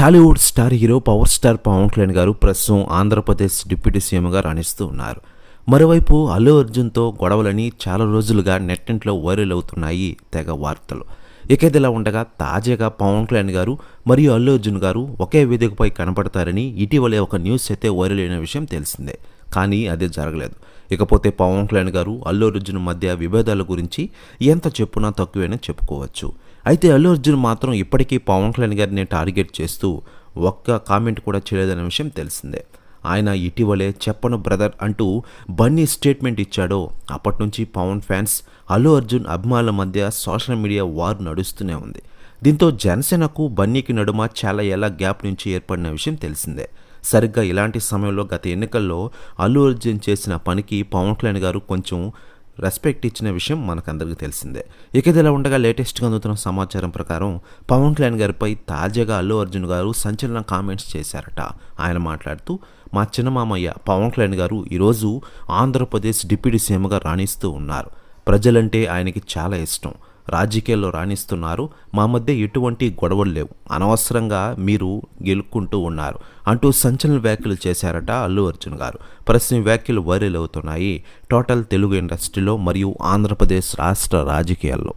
Tollywood star hero power star Pawan Kalyan garu ప్రస్తుతం Andhra Pradesh deputy సీఎంగా రాణిస్తూ ఉన్నారు. మరోవైపు అల్లు అర్జున్తో గొడవలని చాలా రోజులుగా నెట్టింట్లో వైరల్ అవుతున్నాయి తెగ వార్తలు. ఇక ఇదిలా ఉండగా తాజాగా పవన్ కళ్యాణ్ గారు మరియు అల్లు అర్జున్ గారు ఒకే వేదికపై కనపడతారని ఇటీవలే ఒక న్యూస్ అయితే వైరల్ అయిన విషయం తెలిసిందే. కానీ అది జరగలేదు. ఇకపోతే పవన్ కళ్యాణ్ గారు అల్లు అర్జున్ మధ్య విభేదాల గురించి ఎంత చెప్పునా తక్కువేనని చెప్పుకోవచ్చు. అయితే అల్లు అర్జున్ మాత్రం ఇప్పటికీ పవన్ కళ్యాణ్ గారిని టార్గెట్ చేస్తూ ఒక్క కామెంట్ కూడా చేయలేదనే విషయం తెలిసిందే. ఆయన ఇటీవలే చెప్పను బ్రదర్ అంటూ బన్నీ స్టేట్మెంట్ ఇచ్చాడో. అప్పటి నుంచి పవన్ ఫ్యాన్స్ అల్లు అర్జున్ అభిమానుల మధ్య సోషల్ మీడియా వార్ నడుస్తూనే ఉంది. దీంతో జనసేనకు బన్నీకి నడుమ చాలా ఎలా గ్యాప్ నుంచి ఏర్పడిన విషయం తెలిసిందే. సరిగ్గా ఇలాంటి సమయంలో గత ఎన్నికల్లో అల్లు అర్జున్ చేసిన పనికి పవన్ కళ్యాణ్ గారు కొంచెం రెస్పెక్ట్ ఇచ్చిన విషయం మనకందరికీ తెలిసిందే. ఇక ఇదిలా ఉండగా లేటెస్ట్గా అందుతున్న సమాచారం ప్రకారం పవన్ కళ్యాణ్ గారిపై తాజాగా అల్లు అర్జున్ గారు సంచలన కామెంట్స్ చేశారట. ఆయన మాట్లాడుతూ మా చిన్నమామయ్య పవన్ కళ్యాణ్ గారు ఈరోజు ఆంధ్రప్రదేశ్ డిప్యూటీ సీఎంగా రాణిస్తూ ఉన్నారు. ప్రజలంటే ఆయనకి చాలా ఇష్టం. రాజకీయాల్లో రాణిస్తున్నారు. మా మధ్య ఎటువంటి గొడవలు లేవు. అనవసరంగా మీరు గెలుక్కుంటూ ఉన్నారు. అంటూ సంచలన వ్యాఖ్యలు చేశారట అల్లు అర్జున్ గారు. ప్రశ్న వ్యాఖ్యలు వైరల్ అవుతున్నాయి. టోటల్ తెలుగు ఇండస్ట్రీలో మరియు ఆంధ్రప్రదేశ్ రాష్ట్ర రాజకీయాల్లో.